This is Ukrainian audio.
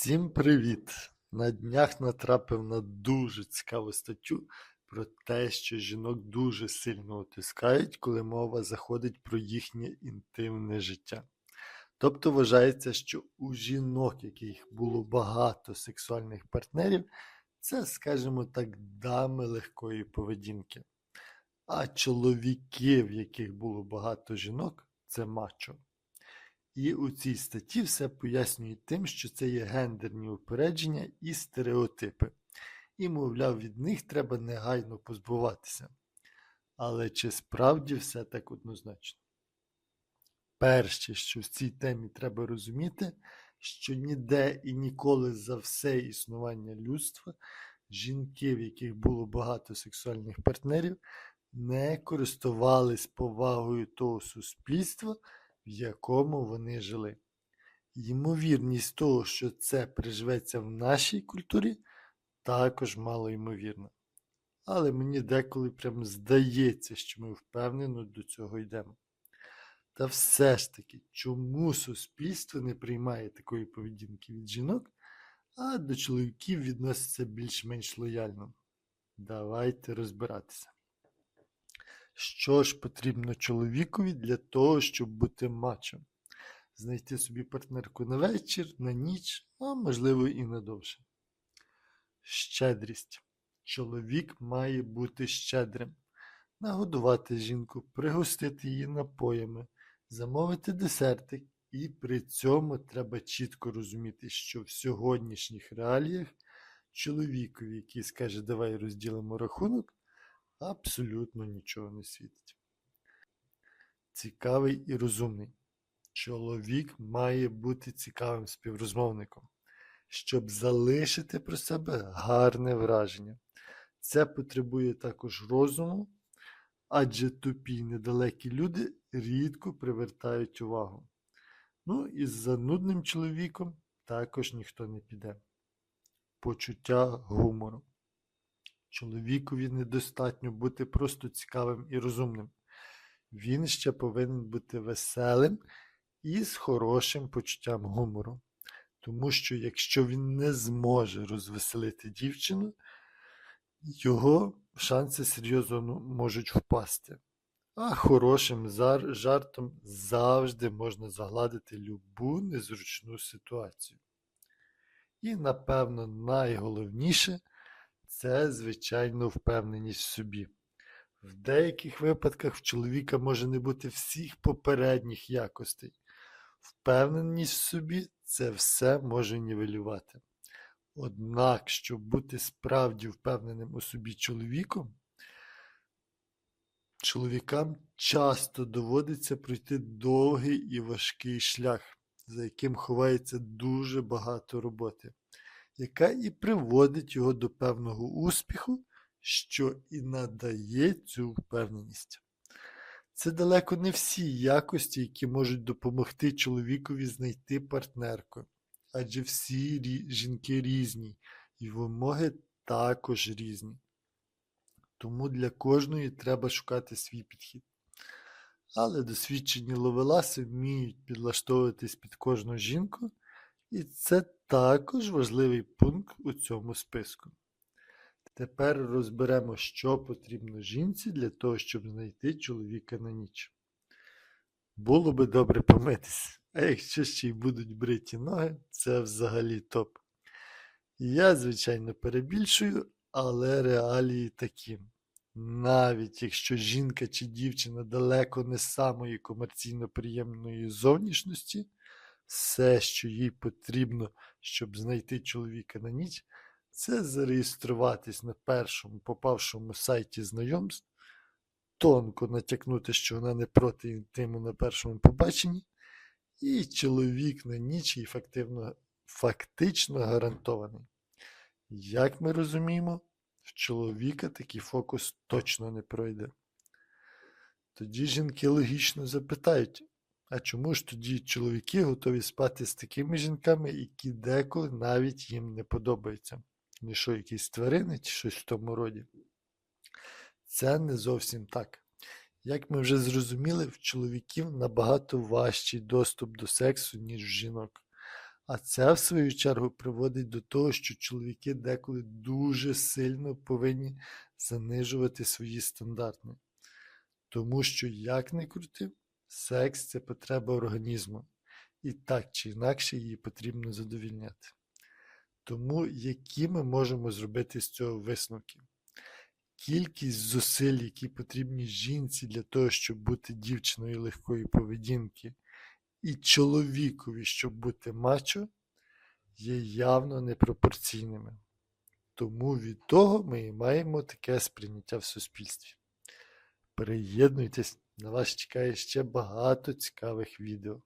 Всім привіт! На днях натрапив на дуже цікаву статтю про те, що жінок дуже сильно утискають, коли мова заходить про їхнє інтимне життя. Тобто вважається, що у жінок, яких було багато сексуальних партнерів, це, скажімо так, дами легкої поведінки. А чоловіки, в яких було багато жінок, це мачо. І у цій статті все пояснюють тим, що це є гендерні упередження і стереотипи. І, мовляв, від них треба негайно позбуватися. Але чи справді все так однозначно? Перше, що в цій темі треба розуміти, що ніде і ніколи за все існування людства жінки, в яких було багато сексуальних партнерів, не користувались повагою того суспільства, в якому вони жили. Ймовірність того, що це приживеться в нашій культурі, також мало ймовірна. Але мені деколи прям здається, що ми впевнено до цього йдемо. Та все ж таки, чому суспільство не приймає такої поведінки від жінок, а до чоловіків відноситься більш-менш лояльно? Давайте розбиратися. Що ж потрібно чоловікові для того, щоб бути мачом? Знайти собі партнерку на вечір, на ніч, а можливо і на довше. Щедрість. Чоловік має бути щедрим. Нагодувати жінку, пригостити її напоями, замовити десертик. І при цьому треба чітко розуміти, що в сьогоднішніх реаліях чоловікові, який скаже, давай розділимо рахунок, абсолютно нічого не світить. Цікавий і розумний. Чоловік має бути цікавим співрозмовником, щоб залишити про себе гарне враження. Це потребує також розуму, адже тупі недалекі люди рідко привертають увагу. Ну і з занудним чоловіком також ніхто не піде. Почуття гумору. Чоловікові недостатньо бути просто цікавим і розумним. Він ще повинен бути веселим і з хорошим почуттям гумору. Тому що якщо він не зможе розвеселити дівчину, його шанси серйозно ну, можуть впасти. А хорошим жартом завжди можна загладити любу незручну ситуацію. І, напевно, найголовніше це, звичайно, впевненість в собі. В деяких випадках в чоловіка може не бути всіх попередніх якостей. Впевненість в собі це все може нівелювати. Однак, щоб бути справді впевненим у собі чоловіком, чоловікам часто доводиться пройти довгий і важкий шлях, за яким ховається дуже багато роботи яка і приводить його до певного успіху, що і надає цю впевненість. Це далеко не всі якості, які можуть допомогти чоловікові знайти партнерку, адже всі жінки різні, і вимоги також різні. Тому для кожної треба шукати свій підхід. Але досвідчені ловеласи вміють підлаштовуватись під кожну жінку, і це також важливий пункт у цьому списку. Тепер розберемо, що потрібно жінці для того, щоб знайти чоловіка на ніч. Було би добре помитись, а якщо ще й будуть бриті ноги, це взагалі топ. Я, звичайно, перебільшую, але реалії такі. Навіть якщо жінка чи дівчина далеко не самої комерційно приємної зовнішності, все, що їй потрібно, щоб знайти чоловіка на ніч, це зареєструватись на першому попавшому сайті знайомств, тонко натякнути, що вона не проти інтиму на першому побаченні, і чоловік на ніч їй фактично, фактично гарантований. Як ми розуміємо, в чоловіка такий фокус точно не пройде. Тоді жінки логічно запитають, а чому ж тоді чоловіки готові спати з такими жінками, які деколи навіть їм не подобаються? Не що, якісь тварини чи щось в тому роді? Це не зовсім так. Як ми вже зрозуміли, в чоловіків набагато важчий доступ до сексу, ніж в жінок. А це, в свою чергу, приводить до того, що чоловіки деколи дуже сильно повинні занижувати свої стандарти. Тому що, як не крути, секс це потреба організму, і так чи інакше її потрібно задовільняти. Тому які ми можемо зробити з цього висновки? Кількість зусиль, які потрібні жінці для того, щоб бути дівчиною легкої поведінки, і чоловікові, щоб бути мачо, є явно непропорційними. Тому від того ми і маємо таке сприйняття в суспільстві. Приєднуйтесь, на вас чекає ще багато цікавих відео.